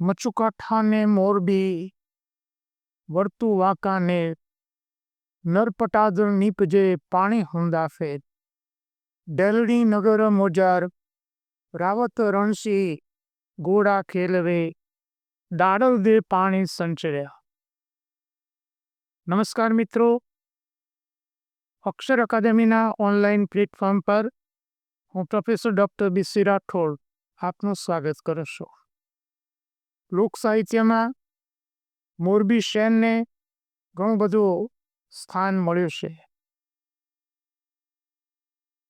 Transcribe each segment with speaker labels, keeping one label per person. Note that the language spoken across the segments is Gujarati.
Speaker 1: મચુકાઠાને મોરબી વર્તુ વાંકાને નરપટાદર નીપજે પાણી હુંદા ફેર. ડેલડી નગર મોજાર, રાવત રણસી ગોળા ખેલવે, દાડલ દે પાણી સંચર્યા. નમસ્કાર મિત્રો. અક્ષર અકાદમીના ઓનલાઈન પ્લેટફોર્મ પર હું પ્રોફેસર ડૉક્ટર બીસી રાઠોડ આપનું સ્વાગત કરું છું. લોક સાહિત્યમાં મોરબી શહેરને ઘણું બધું સ્થાન મળ્યું છે.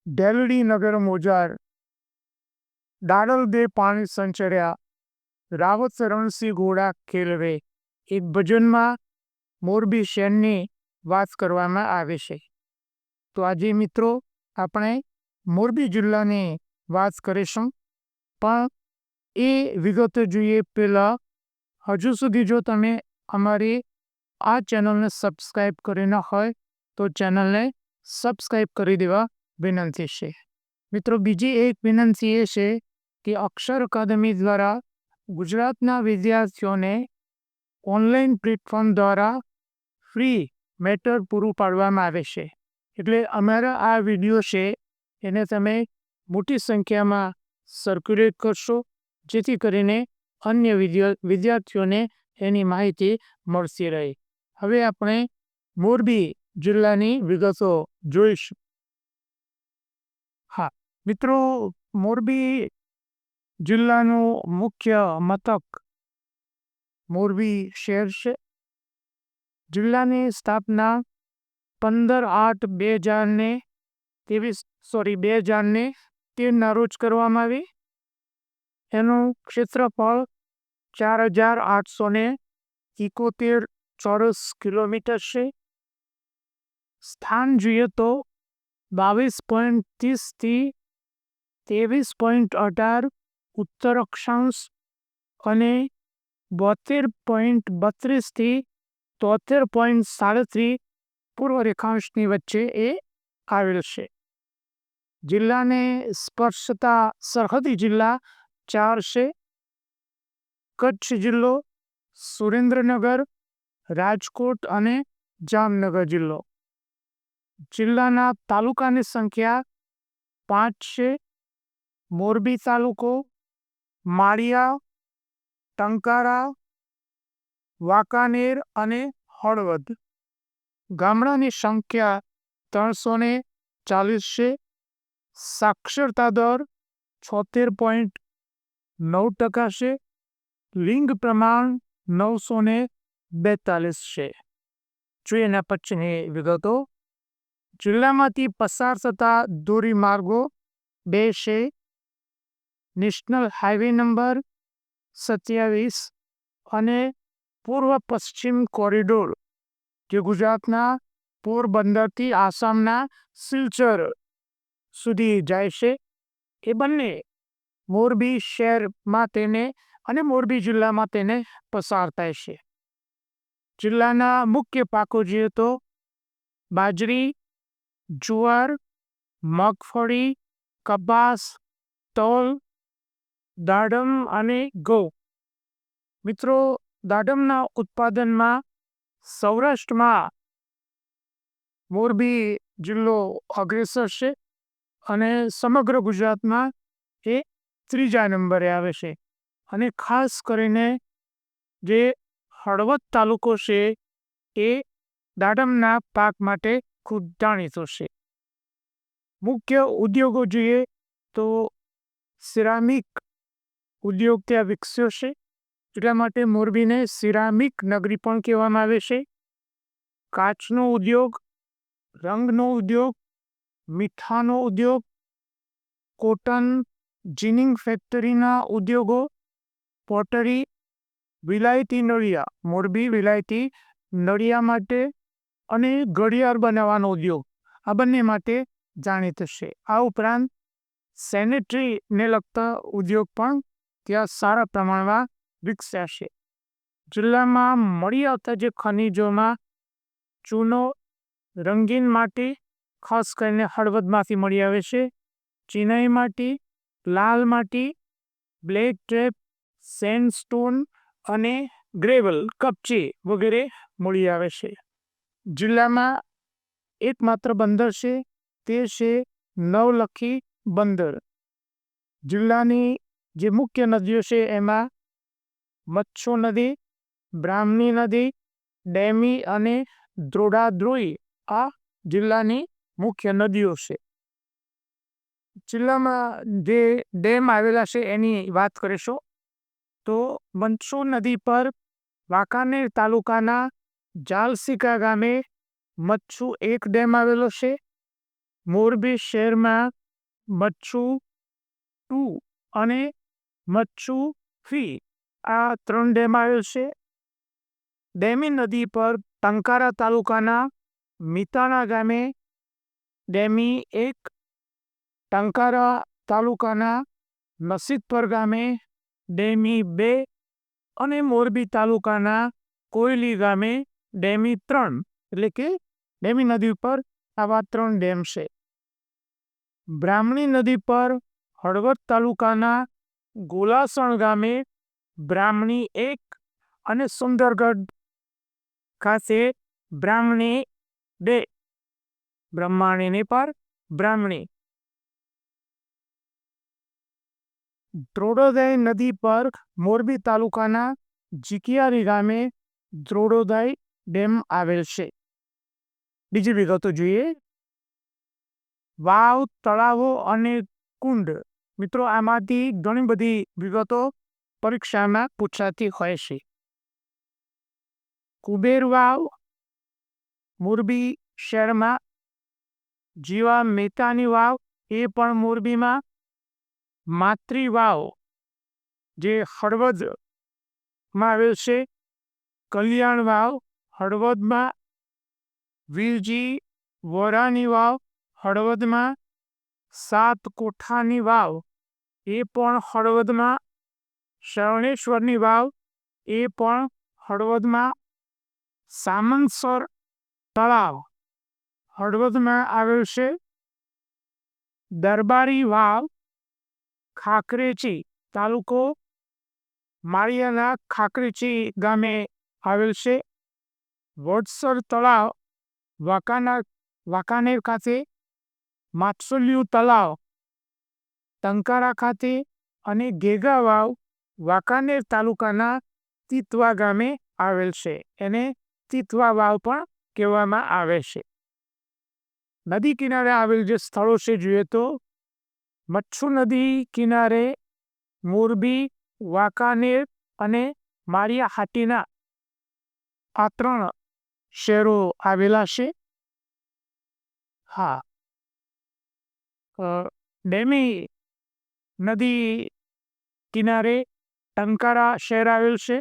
Speaker 1: ડેલડી નગર મોજાર, દાડલ દે પાણી સંચર્યા, રાવત રણસિંહ ઘોડા ખેલવે એક ભજનમાં મોરબી શહેરની વાત કરવામાં આવે છે. તો આજે મિત્રો, આપણે મોરબી જિલ્લાની વાત કરીશું. પણ એ વિગતો જોઈએ પહેલાં હજુ સુધી જો તમે અમારી આ ચેનલને સબસ્ક્રાઈબ કરી ન હોય, તો ચેનલને સબસ્ક્રાઈબ કરી દેવા વિનંતી છે. મિત્રો, બીજી એક વિનંતી એ છે કે અક્ષર અકાદમી દ્વારા ગુજરાતના વિદ્યાર્થીઓને ઓનલાઈન પ્લેટફોર્મ દ્વારા ફ્રી મેટર પૂરું પાડવામાં આવે છે. એટલે અમારા આ વીડિયો છે એને તમે મોટી સંખ્યામાં સર્ક્યુલેટ કરશો. જેથી કરીને અન્ય વિદ્યાર્થીઓને એની માહિતી મળતી રહે. હવે આપણે મોરબી જિલ્લાની વિગતો જોઈશું. હા, મિત્રો, મોરબી જિલ્લાનું મુખ્ય મથક મોરબી શહેર છે. જિલ્લાની સ્થાપના પંદર આઠ બે હજારને ત્રેવીસ, સોરી, બે હજારને તેરના રોજ કરવામાં આવી. એનું ક્ષેત્રફળ ચાર હજાર આઠસો ને એકોતેર ચોરસ કિલોમીટર છે. સ્થાન જોઈએ તો બાવીસ પોઈન્ટ ત્રીસથી ત્રેવીસ પોઈન્ટ અઢાર ઉત્તર અક્ષાંશ અને બોતેર પોઈન્ટ બત્રીસથી તોતેર પોઈન્ટ સાડત્રીસ પૂર્વ રેખાંશની વચ્ચે એ આવેલ છે. જિલ્લાને સ્પર્શતા સરહદી જિલ્લા ચાર છે. કચ્છ જિલ્લો, સુરેન્દ્રનગર, રાજકોટ અને જામનગર જિલ્લો. જિલ્લાના તાલુકાની સંખ્યા પાંચ છે. મોરબી તાલુકો, માળિયા, ટંકારા, વાંકાનેર અને હળવદ. ગામડાની સંખ્યા ત્રણસો ચાલીસ છે. સાક્ષરતા દર છોતેર પોઈન્ટ નવ ટકા છે. લિંગ પ્રમાણ નવસો ને બેતાલીસ છે. જોઈએ એના પછીની વિગતો. જિલ્લામાંથી પસાર થતા ધોરીમાર્ગો બે છે. નેશનલ હાઈવે નંબર સત્યાવીસ અને પૂર્વ પશ્ચિમ કોરિડોર, જે ગુજરાતના પોરબંદરથી આસામના સિલચર સુધી જાય છે. એ બંને મોરબી શહેરમાં તેને અને મોરબી જિલ્લામાં તેને પસાર થાય છે જિલ્લાના મુખ્ય પાકો જોઈએ તો બાજરી, જુવાર, મગફળી, કપાસ, તલ, દાડમ અને ઘઉં. મિત્રો, દાડમના ઉત્પાદનમાં સૌરાષ્ટ્રમાં મોરબી જિલ્લો અગ્રેસર છે અને સમગ્ર ગુજરાતમાં એ ત્રીજા નંબરે આવે છે. અને ખાસ કરીને જે હળવદ તાલુકો છે, એ દાડમના પાક માટે ખૂબ જાણીતો છે. મુખ્ય ઉદ્યોગો જોઈએ તો સિરામિક ઉદ્યોગ ત્યાં વિકસ્યો છે, એટલા માટે મોરબીને સિરામિક નગરી પણ કહેવામાં આવે છે. કાચનો ઉદ્યોગ, રંગનો ઉદ્યોગ, મીઠાનો ઉદ્યોગ, કોટન જીનિંગ ફેક્ટરીના ઉદ્યોગો, પોટરી, વિલાયતી નળિયા, મોરબી વિલાયતી નળિયા માટે અને ઘડિયાળ બનાવવાનો ઉદ્યોગ. આ બંને માટે જાણીતો છે. આ ઉપરાંત સેનેટરીને લગતા ઉદ્યોગ પણ ત્યાં સારા પ્રમાણમાં વિકસ્યા છે. જિલ્લામાં મળી આવતા જે ખનિજોમાં ચૂનો, રંગીન માટી, ખાસ કરીને હળવદમાંથી મળી આવે છે, ચિનાઈ માટી લાલ માટી, બ્લેક ટ્રેપ, સેન્ડસ્ટોન અને ગ્રેવલ, કપચી વગેરે મળી આવે છે. જિલ્લામાં એકમાત્ર બંદર છે, તે છે નવલખી બંદર. જિલ્લાની જે મુખ્ય નદીઓ છે, એમાં મચ્છો નદી, બ્રાહ્મણી નદી, ડેમી અને દ્રોડાદ્રોઈ આ જિલ્લાની મુખ્ય નદીઓ છે. જિલ્લામાં જે ડેમ આવેલા છે એની વાત કરીશું, તો મચ્છુ નદી પર વાંકાનેર તાલુકાના જાલસિકા ગામે મચ્છુ એક ડેમ આવેલો છે. મોરબી શહેરમાં મચ્છુ ટુ અને મચ્છુ ફી આ ત્રણ ડેમ આવેલ છે. ડેમી નદી પર ટંકારા તાલુકાના મિતાણા ગામે ડેમી એક ટંકારા તાલુકાના નસીદપર ગામે ડેમી બે અને મોરબી તાલુકાના કોયલી ગામે ડેમી ત્રણ, એટલે કે ડેમી નદી ઉપર આવા ત્રણ ડેમ છે. બ્રાહ્મણી નદી પર હળવદ તાલુકાના ગોલાસણ ગામે બ્રાહ્મણી એક અને સુંદરગઢ ખાતે બ્રાહ્મણી બે બ્રહ્માણીની પર બ્રાહ્મણી દ્રોડોદય નદી પર મોરબી તાલુકાના જીકિયારી ગામે દ્રોડોદય ડેમ આવેલ છે બીજી વિગતો જોઈએ વાવ તળાવો અને કુંડ મિત્રો આમાંથી ઘણી બધી વિગતો પરીક્ષામાં પૂછાતી હોય છે કુબેર વાવ મોરબી શહેરમાં જીવા મહેતાની વાવ એ પણ મોરબીમાં માતૃ વાવ જે હળવદમાં આવેલ છે. કલ્યાણ વાવ હળવદમાં વીરજી વોરાની વાવ, હળવદમાં સાત કોઠાની વાવ, એ પણ હળવદમાં શરણેશ્વરની વાવ, એ પણ હળવદમાં સામંતસર તળાવ, હળવદમાં આવેલ છે. દરબારી વાવ ખાકરેચી તાલુકો માળિયાના ખાકરેચી ગામે આવેલ છે. વડસર તળાવ વાંકાના, વાંકાનેર ખાતે માત્સલ્યુ તળાવ ટંકારા ખાતે અને ગેગા વાવ વાંકાનેર તાલુકાના તિતવા ગામે આવેલ છે. એને તિતવા વાવ પણ કહેવામાં આવે છે. નદી કિનારે આવેલ જે સ્થળો છે, જોઈએ તો મચ્છુ નદી કિનારે મોરબી, વાંકાનેર અને માળિયા હાટીના આ ત્રણ શહેરો આવેલા છે. હા. ડેમી નદી કિનારે ટંકારા શહેર આવેલ છે.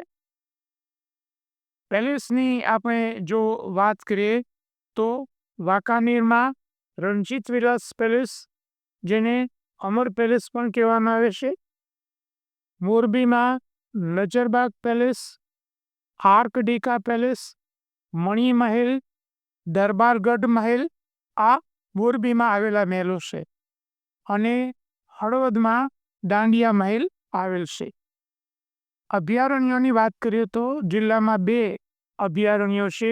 Speaker 1: પેલેસની આપણે જો વાત કરીએ તો વાંકાનેરમાં રણજીત વિલાસ પેલેસ જેને અમર પેલેસ પણ કહેવામાં આવે છે. મોરબીમાં નજરબાગ પેલેસ, આર્કડીકા પેલેસ મણિ મહેલ દરબારગઢ મહેલ આ મોરબીમાં આવેલા મહેલો છે અને હળવદમાં દાંડિયા મહેલ આવેલ છે. અભયારણ્યોની વાત કરીએ તો જિલ્લામાં બે અભયારણ્યો છે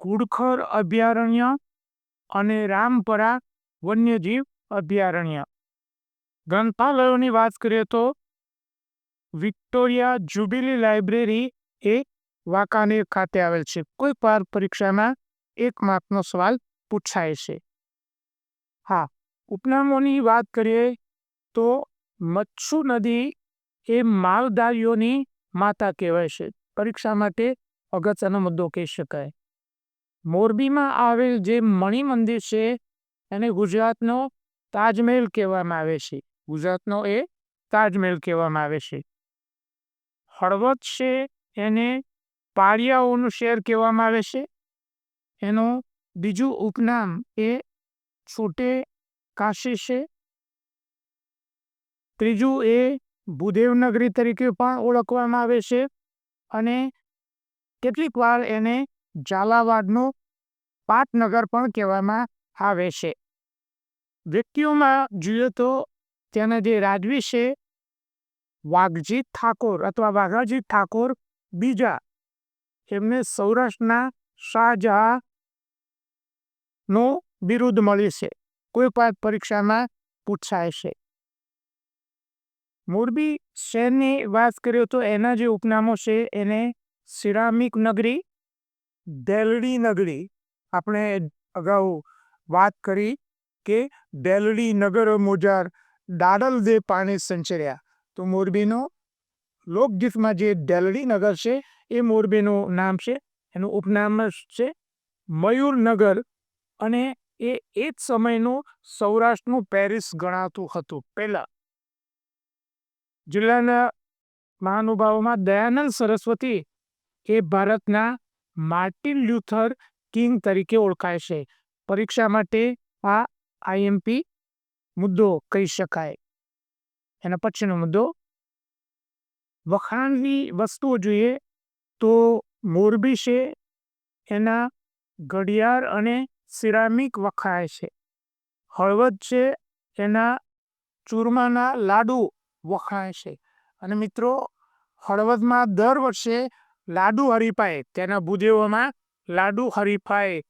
Speaker 1: કુડખર અભયારણ્ય અને રામપરા વન્યજીવ અભયારણ્ય. ગ્રંથાલયોની વાત કરીએ તો વિક્ટોરિયા જ્યુબિલી લાઇબ્રેરી એ વાંકાનેર ખાતે આવેલ છે. કોઈ પણ પરીક્ષામાં એક માર્કનો સવાલ પૂછાય છે. હા, ઉપનામોની વાત કરીએ તો મચ્છુ નદી એ માલધારીઓની માતા કહેવાય છે. પરીક્ષા માટે અગત્યનો મુદ્દો કહી શકાય. મોરબીમાં આવેલ જે મણિ મંદિર છે, એને ગુજરાતનો તાજમહેલ કહેવામાં આવે છે. ગુજરાતનો એ તાજમહેલ કહેવામાં આવે છે. હળવદ છે એને પાળિયાઓનું શહેર કહેવામાં આવે છે. એનું બીજું ઉપનામ એ છોટે કાશી છે. ત્રીજું એ ભૂદેવનગરી તરીકે પણ ઓળખવામાં આવે છે અને કેટલીક વાર એને ઝાલાવાડનું પાટનગર પણ કહેવામાં આવે છે. વ્યક્તિઓમાં જોઈએ તો ત્યાંના જે રાજવી છે વાઘજીત ઠાકોર અથવા વાઘાજી ઠાકોર બીજા એમને સૌરાષ્ટ્રના શાહજહાં નો બિરુદ મળી છે. કોઈ પણ પરીક્ષામાં પૂછાય છે. મોરબી શહેરની વાત કરીએ તો એના જે ઉપનામો છે એને સિરામિક નગરી દેલડી નગરી. આપણે અગાઉ વાત કરી કે દેલડી નગર મોજાર દાડલ દે પાણી સંચર્યા. તો મોરબીનો લોકગીતમાં જે દેલડી નગર છે, એ મોરબીનું નામ છે. એનું ઉપનામ છે મયુરનગર અને એ એ જ સમયનું સૌરાષ્ટ્રનું પેરિસ ગણાતું હતું પહેલા. જિલ્લાના મહાનુભાવોમાં દયાનંદ સરસ્વતી એ ભારતના માર્ટિન લ્યુથર કિંગ તરીકે ઓળખાય છે. પરીક્ષા માટે આ આઈએમપી મુદ્દો કહી શકાય. એના પછીનો મુદ્દો, વખાણની વસ્તુઓ જોઈએ તો મોરબી છે, એના ઘડિયાળ અને સિરામિક વખાય છે. હળવદ છે, એના ચૂરમાના લાડુ વખાય છે. અને મિત્રો, હળવદમાં દર વર્ષે લાડુ હરીફાય, તેના ભૂદેવોમાં લાડુ હરીફાય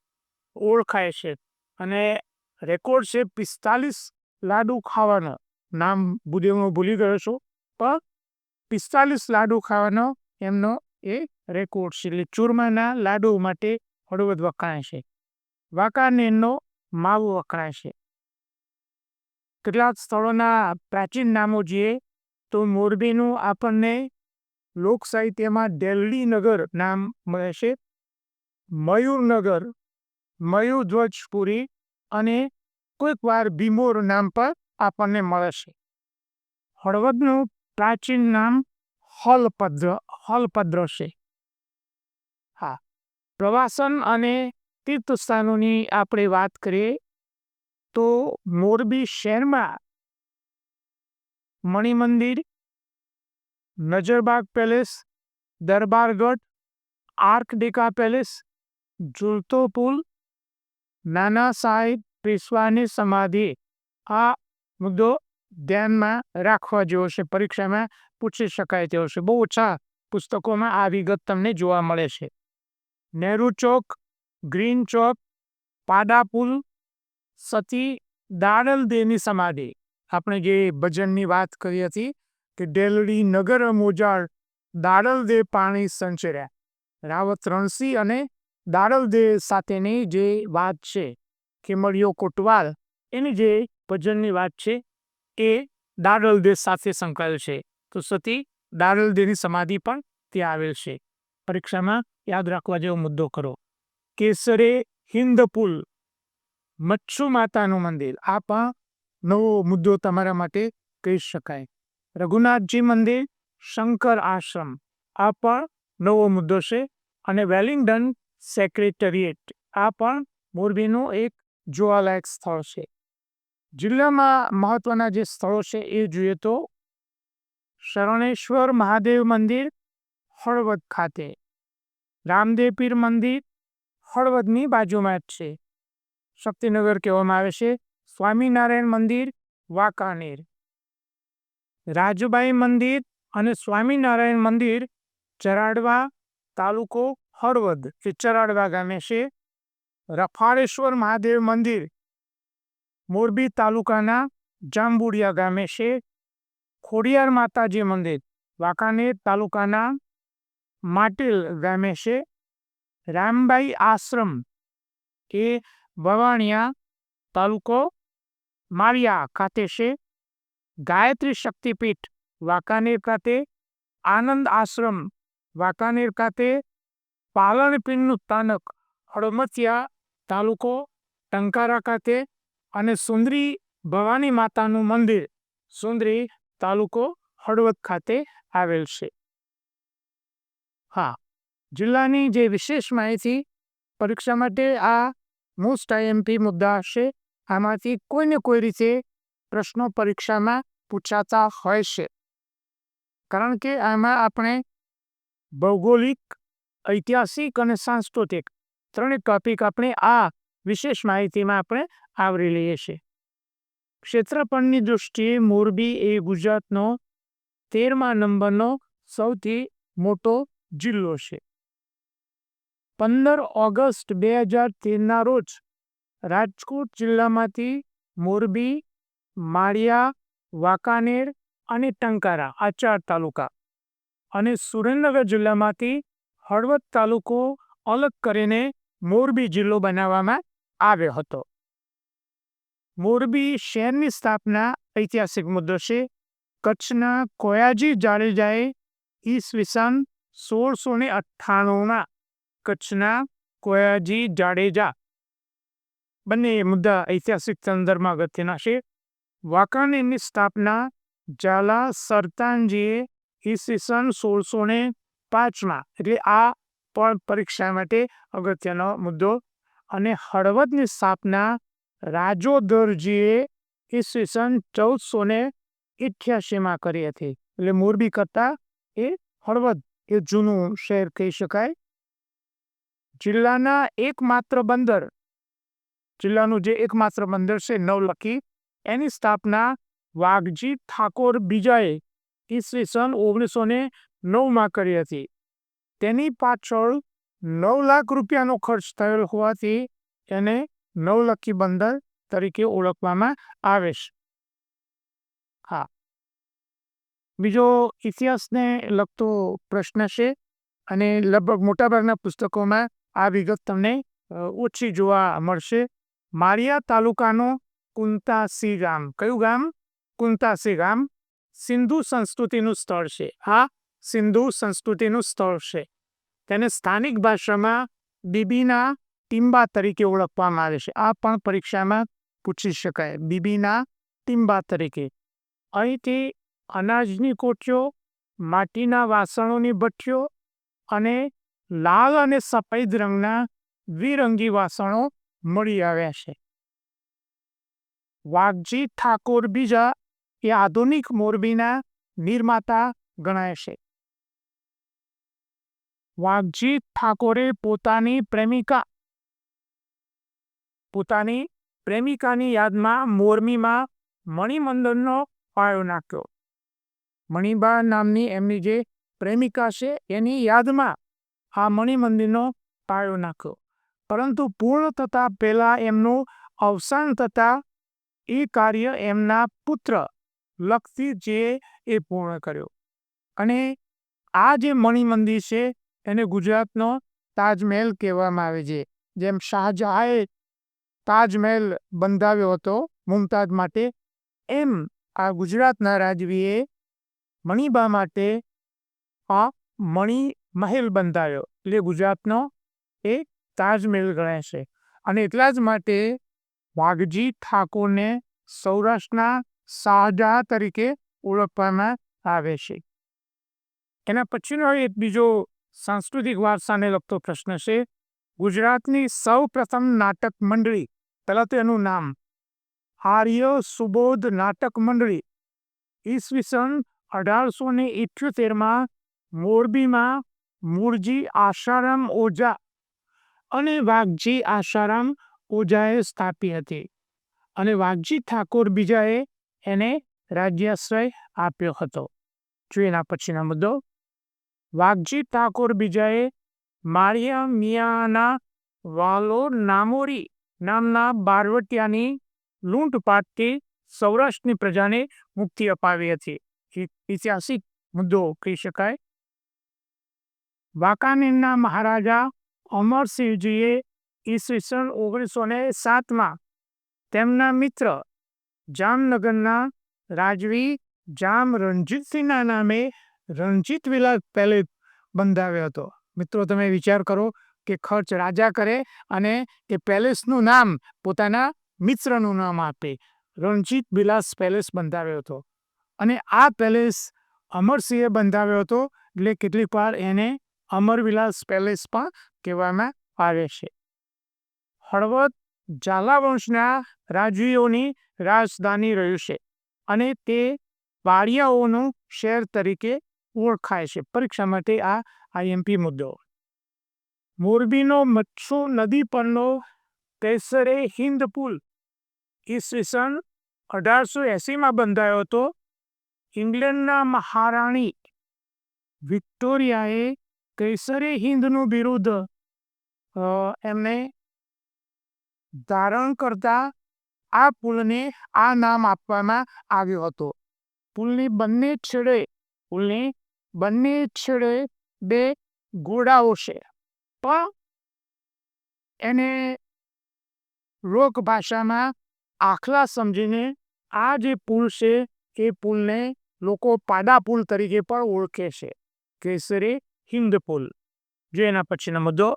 Speaker 1: ઓળખાય છે. અને રેકોર્ડ છે પિસ્તાલીસ લાડુ ખાવાના. નામ હું ભૂલી ગયો છું, પણ પિસ્તાલીસ લાડુ ખાવાનો એમનો એ રેકોર્ડ છે. એટલે ચૂરમાના લાડુ માટે હળવદ વખણાય છે. વાંકાનેરનો માવો વખણાય છે. કેટલાક સ્થળોના પ્રાચીન નામો જોઈએ તો મોરબીનું આપણને લોક સાહિત્યમાં દેલ્હી નગર નામ મળે છે. મયુરનગર, મયુરધ્વજપુરી અને કોઈક વાર ભીમોર નામ પર આપણને મળે છે. હળવદનું પ્રાચીન નામ હલપદ્ર હલપદ્ર છે. હા, પ્રવાસન અને તીર્થસ્થાનોની આપણે વાત કરીએ તો મોરબી શહેરમાં Manimandir, Nazarbagh palace, Darbargadh art deco palace, ઝૂલતો પુલ, નાના સાહેબ પેશવાની સમાધિ આ મુદ્દો ધ્યાનમાં રાખવા જેવો છે. પરીક્ષામાં પૂછી શકાય તેવો છે. બહુ ઓછા પુસ્તકોમાં આ વિગત તમને જોવા મળે છે. નહેરુ ચોક, ગ્રીન ચોક, પાડા સતી દાડલ દેની સમાધિ. આપણે જે ભજનની વાત કરી હતી કે ડેલડી નગર મોજાળ દાડલ દે પાણી સંચર્યા. રાવત રણસી અને દાડલ દે સાથેની જે વાત છે. કે કોટવાલ, એની જે ભજનની વાત છે એ દાડલ દેહ સાથે સંકળાયેલ છે. તો સતી દાડલ દેહની સમાધિ પણ ત્યાં આવેલ છે. પરીક્ષામાં યાદ રાખવા જેવો મુદ્દો કરો. કેસરે હિન્દ પુલ, મચ્છુ માતાનું મંદિર. આ પણ નવો મુદ્દો તમારા માટે કહી શકાય. રઘુનાથજી મંદિર, શંકર આશ્રમ. આ પણ નવો મુદ્દો છે અને વેલિંગડન સેક્રેટરીએટ. આ પણ મોરબીનું એક જોવાલાયક સ્થળ છે. જિલ્લામાં મહત્વના જે સ્થળો છે એ જોઈએ તો શરણેશ્વર મહાદેવ મંદિર, હળવદ ખાતે. રામદેવપીર મંદિર, હળવદની બાજુમાં જ છે. શક્તિનગર કહેવામાં આવે છે, સ્વામિનારાયણ મંદિર, વાંકાનેર. રાજુબાઈ મંદિર અને સ્વામિનારાયણ મંદિર, ચરાડવા તાલુકો હળવદ એ ચરાડવા ગામે છે રફાળેશ્વર મહાદેવ મંદિર, મોરબી તાલુકાના જાંબુડિયા ગામે છે. ખોડિયાર માતાજી મંદિર, વાંકાનેર તાલુકાના માટીલ ગામે છે. રામબાઈ આશ્રમ એ બવાણિયા તાલુકો માળિયા ખાતે છે. ગાયત્રી શક્તિપીઠ, વાંકાનેર ખાતે આનંદ આશ્રમ, વાંકાનેર ખાતે પાલનપીરનું તાનક હળમતિયા તાલુકો ટંકારા ખાતે અને સુંદરી ભવાની માતાનું મંદિર સુંદરી તાલુકો હળવદ ખાતે આવેલ છે. હા, જિલ્લાની જે વિશેષ માહિતી પરીક્ષા માટે આ મોસ્ટ આઈએમપી મુદ્દા હશે, આમાંથી કોઈને કોઈ રીતે પ્રશ્નો પરીક્ષામાં પૂછાતા હોય છે. કારણ કે આમાં આપણે ભૌગોલિક, ઐતિહાસિક અને સાંસ્કૃતિક ત્રણેય ટોપિક આપણે આ વિશેષ માહિતીમાં આપણે આવરી લઈએ છીએ. ક્ષેત્રફળની દૃષ્ટિએ મોરબી એ ગુજરાતનો તેરમા નંબરનો સૌથી મોટો જિલ્લો છે. પંદર ઓગસ્ટ બે હજાર તેરના રોજ રાજકોટ જિલ્લામાંથી મોરબી, માળિયા, વાંકાનેર અને ટંકારા આ ચાર તાલુકા અને સુરેન્દ્રનગર જિલ્લામાંથી હળવદ તાલુકો અલગ કરીને મોરબી જિલ્લો બનાવવામાં આવ્યો હતો. મોરબી શહેરની સ્થાપના ઐતિહાસિક મુદ્દો છે. કચ્છના કોયાજી જાડેજાએ ઈસવીસન સોળસો ને અઠ્ઠાણુંમાં કચ્છના કોયાજી જાડેજા બંને મુદ્દા ઐતિહાસિક સંદર્ભમાં અગત્યના છે. વાંકાનેરની સ્થાપના ઝાલા સરતાનજીએ ઈસવીસન સોળસો ને પાંચમાં, એટલે આ પણ પરીક્ષા માટે અગત્યનો મુદ્દો. અને હળવદની સ્થાપના રાજોદરજીએ ઈસવીસન ચૌદસો ને ઇઠ્યાસીમાં કરી હતી. એટલે મોરબી કરતા એ હળવદ, એ જૂનું શહેર કહી શકાય. જિલ્લાના એકમાત્ર બંદર, જિલ્લાનું જે એકમાત્ર બંદર છે નવલખી, એની સ્થાપના વાઘજી ઠાકોર બીજાએ ઈસવીસન ઓગણીસો ને નવમાં કરી હતી. તેની પાછળ નવ લાખ રૂપિયાનો ખર્ચ થયેલ હોવાથી એને નવલખી બંદર તરીકે ઓળખવામાં આવે છે. હા. બીજો ઇતિહાસને લગતો પ્રશ્ન છે અને લગભગ મોટાભાગના પુસ્તકોમાં આ વિગત તમને ઓછી જોવા મળશે. મારિયા તાલુકાનો કુંતાસી ગામ કયું ગામ? કુંતાસી ગામ સિંધુ સંસ્કૃતિનું સ્થળ છે. આ સિંધુ સંસ્કૃતિનું સ્થળ છે. તેને સ્થાનિક ભાષામાં બીબીના ટીમ્બા તરીકે ઓળખવામાં આવે છે. આ પણ પરીક્ષામાં પૂછી શકાય. બીબીના ટીમ્બા તરીકે. અહીંથી અનાજની કોઠીઓ, માટીના વાસણોની ભઠ્ઠીઓ અને લાલ અને સફેદ રંગના દ્વિરંગી વાસણો મળી આવ્યા છે. વાઘજી ઠાકોર બીજા એ આધુનિક મોરબીના નિર્માતા ગણાય છે. વાઘજી ઠાકોરે પોતાની પ્રેમિકા પોતાની પ્રેમિકાની યાદમાં મોરમીમાં મણિમંદનનો પાયો નાખ્યો. મણિબા નામની એમની જે પ્રેમિકા છે એની યાદમાં આ મણિમંદિરનો પાયો નાખ્યો. પરંતુ પૂર્ણ થતા પહેલા એમનું અવસાન થતા એ કાર્ય એમના પુત્ર લક્ષીજીએ એ પૂર્ણ કર્યો. અને આ જે મણિમંદિર છે એને ગુજરાતનો તાજમહેલ કહેવામાં આવે છે. જેમ શાહજહાએ તાજમહેલ બંધાવ્યો હતો મુમતાજ માટે, એમ આ ગુજરાતના રાજવીએ મણિબા માટે આ મણિ મહેલ બંધાવ્યો. એટલે ગુજરાતનો એ તાજમહેલ ગણાય છે. અને એટલા જ માટે વાઘજી ઠાકોરને સૌરાષ્ટ્રના શાહજહા તરીકે ઓળખવામાં આવે છે. એના પછીનો એક બીજો સાંસ્કૃતિક વારસાને લગતો પ્રશ્ન છે. ગુજરાતની સૌ પ્રથમ નાટક મંડળી પહેલાં તો એનું નામ. આર્ય સુબોધ નાટક મંડળી. ઈસવીસન અઢારસો ને ઇઠ્યોતેરમાં મોરબીમાં મૂળજી આશારામ ઓઝા અને વાઘજી આશારામ ઓઝાએ સ્થાપી હતી અને વાઘજી ઠાકોર બીજાએ એને રાજ્યાશ્રય આપ્યો હતો. જો એના પછીના મુદ્દો વાઘજી ઠાકોર બીજાએ માળિયા મિયાના વાલો નામોરી નામના બારવટિયાની લૂંટપાટથી સૌરાષ્ટ્રની પ્રજાને મુક્તિ અપાવી હતી. ઐતિહાસિક મુદ્દો કહી શકાય. વાંકાનેરના મહારાજા અમરસિંહજીએ ઈસવીસન ઓગણીસો ને સાતમાં તેમના મિત્ર જામનગરના રાજવી જામ રણજીતસિંહના નામે રણજીત વિલાસ પેલેસ બંધાવ્યો હતો. મિત્રો, તમે વિચાર કરો કે ખર્ચ રાજા કરે અને એ પેલેસનું નામ પોતાના મિત્રનું નામ આપે. રણજીત વિલાસ પેલેસ બંધાવ્યો હતો. અને આ પેલેસ અમરસિંહે બંધાવ્યો હતો એટલે કેટલીક વાર એને અમરવિલાસ પેલેસ પણ કહેવામાં આવે છે. હળવદ ઝાલાવંશના રાજવીઓની રાજધાની રહ્યું છે અને તે વાડિયાઓનું શહેર તરીકે ઓળખાય છે. પરીક્ષા માટે આ આઈએમપી મુદ્દો. મોરબીનો મચ્છુ નદી પરનો કેસરે હિન્દ પુલ. ઈસવીસન અઢારસો એંસીમાં બંધાયો હતો. ઇંગ્લેન્ડના મહારાણી વિક્ટોરિયાએ કૈસરે હિન્દનું બિરુદ એમને ધારણ કરતા આ પુલને આ નામ આપવામાં આવ્યું હતું. પુલની બંને છેડે પુલની બંને છેડે બે ગોળાઓ છે. પણ એને લોક ભાષામાં આખલા સમજીને આ જે પુલ છે, એ પુલને લોકો પાડા પુલ તરીકે પણ ઓળખે છે. કેસરી હિન્દ પુલ. જો એના પછીનો મુદ્દો,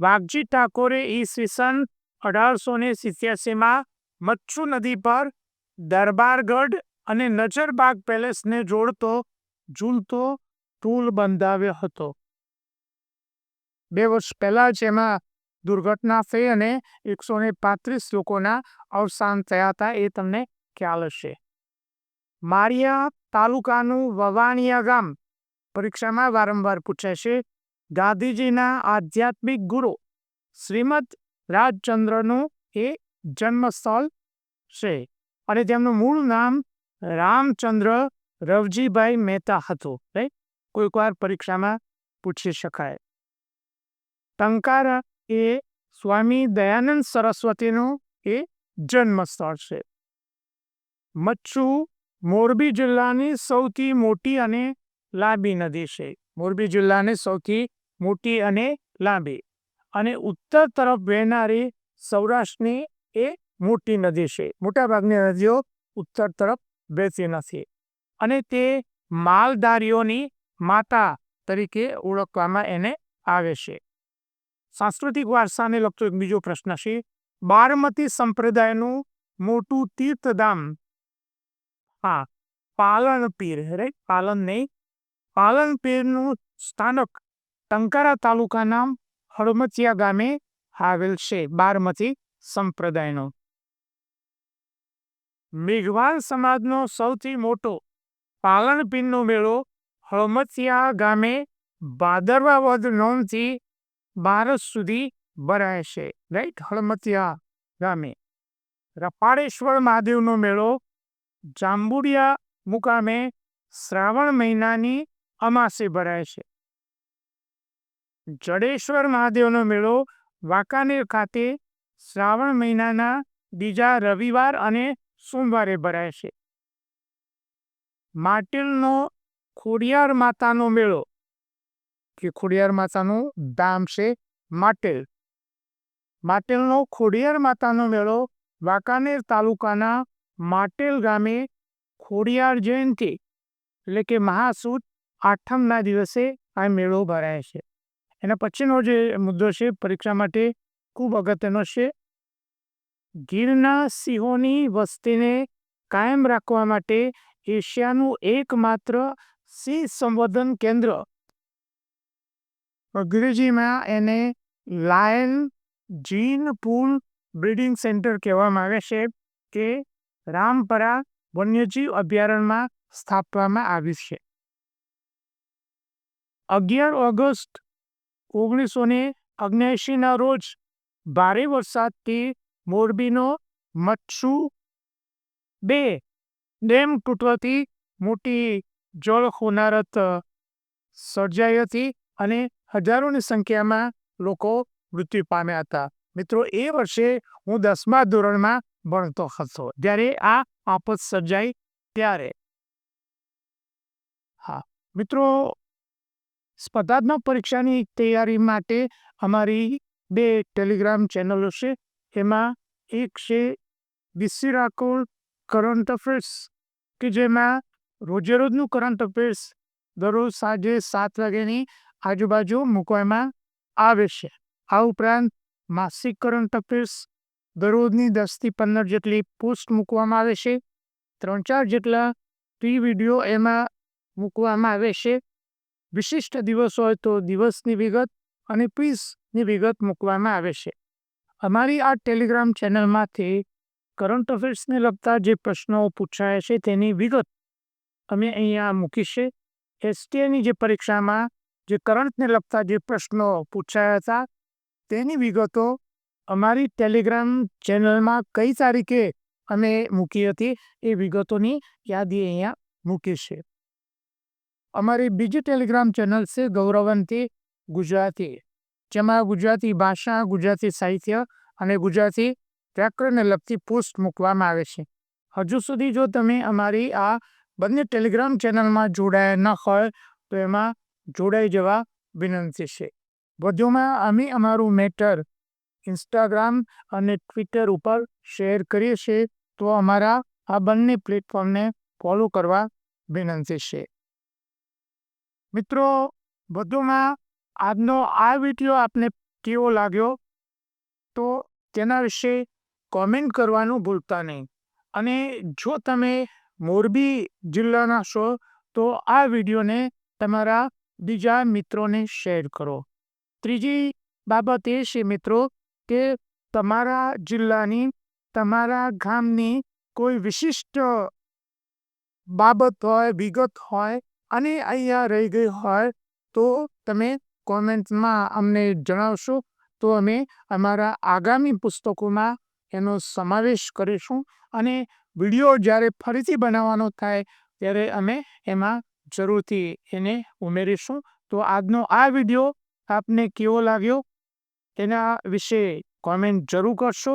Speaker 1: વાઘજી ઠાકોરે ઈસવીસન અઢારસો ને સિત્યાસીમાં મચ્છુ નદી પર દરબારગઢ અને નજરબાગ પેલેસને જોડતો ઝૂલતો ટૂલ બંધાવ્યો હતો. બે વર્ષ પહેલા જ એમાં દુર્ઘટના થઈ અને એકસો ને પાંત્રીસ લોકોના અવસાન થયા હતા એ તમને ખ્યાલ હશે. મારિયા તાલુકાનું વવાણિયા ગામ પરીક્ષામાં વારંવાર પૂછાય છે, ગાંધીજીના આધ્યાત્મિક ગુરુ શ્રીમદ રાજચંદ્રનું એ જન્મસ્થળ છે અને તેમનું મૂળ નામ રામચંદ્ર રવજીભાઈ મહેતા હતું રાઈટ કોઈક વાર પરીક્ષામાં પૂછી શકાય. ટંકારા એ સ્વામી દયાનંદ સરસ્વતીનું એ જન્મસ્થળ છે. મચ્છુ મોરબી જિલ્લાની સૌથી મોટી અને લાંબી નદી છે. મોરબી જિલ્લાની સૌથી મોટી અને લાંબી અને ઉત્તર તરફ વહેનારી સૌરાષ્ટ્રની એ મોટી નદી છે. મોટાભાગની નદીઓ ઉત્તર તરફ વહેતી નથી. અને તે માલધારીઓની માતા તરીકે ઓળખવામાં એને આવે છે. સાંસ્કૃતિક વારસાને લગતો એક બીજો પ્રશ્ન છે, બારમતી સંપ્રદાયનું મોટું તીર્થધામ. હા, પાલનપીર રાઈટ પાલન નહીં, પાલનપીરનું સ્થાનક ટંકારા તાલુકાના હળમતિયા ગામે આવેલ છે, બારમતી સંપ્રદાયનો. મેઘવાલ સમાજનો સૌથી મોટો પાલનપીરનો મેળો હળમતિયા ગામે ભાદરવા વદ નોમથી બારસ સુધી ભરાય છે રાઈટ હળમતિયા ગામે. રપાળેશ્વર મહાદેવનો મેળો જાંબુડિયા મુકામે શ્રાવણ મહિનાની અમાસે ભરાય છે. જડેશ્વર મહાદેવનો મેળો વાંકાનેર ખાતે શ્રાવણ મહિનાના બીજા રવિવાર અને સોમવારે ભરાય છે. માટેલનો ખોડિયાર માતાનો મેળો. કે ખોડિયાર માતાનું ધામ છે માટેલ માટેલનો ખોડિયાર માતાનો મેળો વાંકાનેર તાલુકાના માટેલ ગામે ખોડિયાર જયંતિ, એટલે કે મહાસુદ આઠમના દિવસે આ મેળો ભરાય છે. એના પછીનો જે મુદ્દો છે પરીક્ષા માટે ખૂબ અગત્યનો છે. ગીરના સિંહોની વસ્તીને કાયમ રાખવા માટે એશિયાનું એકમાત્ર સિંહ સંવર્ધન કેન્દ્ર. અંગ્રેજીમાં એને lion gene pool breeding centre કહેવામાં આવે છે, કે રામપરા વન્યજીવ અભયારણ્યમાં સ્થાપવામાં આવી છે. અગિયાર ઓગસ્ટ ઓગણીસો ને અગ્નેશીના રોજ ભારે વરસાદથી મોરબીનો મચ્છુ બે ડેમ તૂટવાથી મોટી જળ હોનારત સર્જાઈ હતી અને હજારોની સંખ્યામાં લોકો મૃત્યુ પામ્યા હતા. મિત્રો, એ વર્ષે હું દસમા ધોરણમાં ભણતો હતો, જ્યારે આ આફત સર્જાઈ ત્યારે. હા, મિત્રો, સ્પર્ધાત્મક પરીક્ષાની તૈયારી માટે અમારી બે ટેલિગ્રામ ચેનલો છે. એમાં એક છે બીસી રાકોલ, કરંટ અફેર્સ કે જેમાં રોજે રોજનું કરંટ અફેર્સ દરરોજ સાંજે સાત વાગ્યાની આજુબાજુ મૂકવામાં આવે છે. આ ઉપરાંત માસિક કરંટ અફેર્સ દરરોજની દસથી પંદર જેટલી પોસ્ટ મૂકવામાં આવે છે. ત્રણ ચાર જેટલા પ્રી વીડિયો એમાં મૂકવામાં આવે છે. વિશિષ્ટ દિવસ હોય તો દિવસની વિગત અને પીસની વિગત મૂકવામાં આવે છે. અમારી આ ટેલિગ્રામ ચેનલમાંથી કરંટ અફેર્સને લગતા જે પ્રશ્નો પૂછાયા છે તેની વિગત અમે અહીંયા મૂકી છે. એસટીએની જે પરીક્ષામાં જે કરંટને લગતા જે પ્રશ્નો પૂછાયા હતા, તેની વિગતો અમારી ટેલિગ્રામ ચેનલમાં કઈ તારીખે અમે મૂકી હતી એ વિગતોની યાદી અહીંયા મૂકી છે. અમારી બીજી ટેલિગ્રામ ચેનલ છે ગૌરવંતી ગુજરાતી, જેમાં ગુજરાતી ભાષા, ગુજરાતી સાહિત્ય અને ગુજરાતી વ્યાકરણને લગતી પોસ્ટ મૂકવામાં આવે છે. હજુ સુધી જો તમે અમારી આ બંને ટેલિગ્રામ ચેનલમાં જોડાયા ન હોય, તો એમાં જોડાઈ જવા વિનંતી છે. વધુમાં અમે અમારું મેટર ઇન્સ્ટાગ્રામ અને ટ્વિટર ઉપર શેર કરીએ છીએ, તો અમારા આ બંને પ્લેટફોર્મને ફોલો કરવા વિનંતી છે. મિત્રો, વધુમાં આજનો આ વીડિયો આપને કેવો લાગ્યો? તો તેના વિશે કોમેન્ટ કરવાનું ભૂલતા નહીં. અને જો તમે મોરબી જિલ્લાના છો, તો આ વિડીયોને તમારા બીજા મિત્રોને શેર કરો. ત્રીજી બાબત એ છે મિત્રો કે તમારા જિલ્લાની, તમારા ગામની કોઈ વિશિષ્ટ બાબત હોય, વિગત હોય અને અહીંયા રહી ગઈ હોય, તો તમે કોમેન્ટમાં અમને જણાવશો, તો અમે અમારા આગામી પુસ્તકોમાં એનો સમાવેશ કરીશું અને વીડિયો જ્યારે ફરીથી બનાવવાનો થાય ત્યારે અમે એમાં જરૂરથી એને ઉમેરીશું. તો આજનો આ વીડિયો આપને કેવો લાગ્યો? તેના વિશે કોમેન્ટ જરૂર કરશો.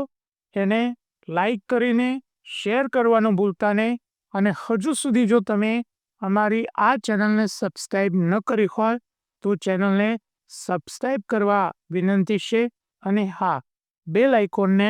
Speaker 1: એને લાઈક કરીને શેર કરવાનું ભૂલતા નહીં. અને હજુ સુધી જો તમે અમારી આ ચેનલને સબસ્ક્રાઈબ ન કરી હોય, તો ચેનલને સબસ્ક્રાઈબ કરવા વિનંતી છે. અને હા બેલ આઇકોનને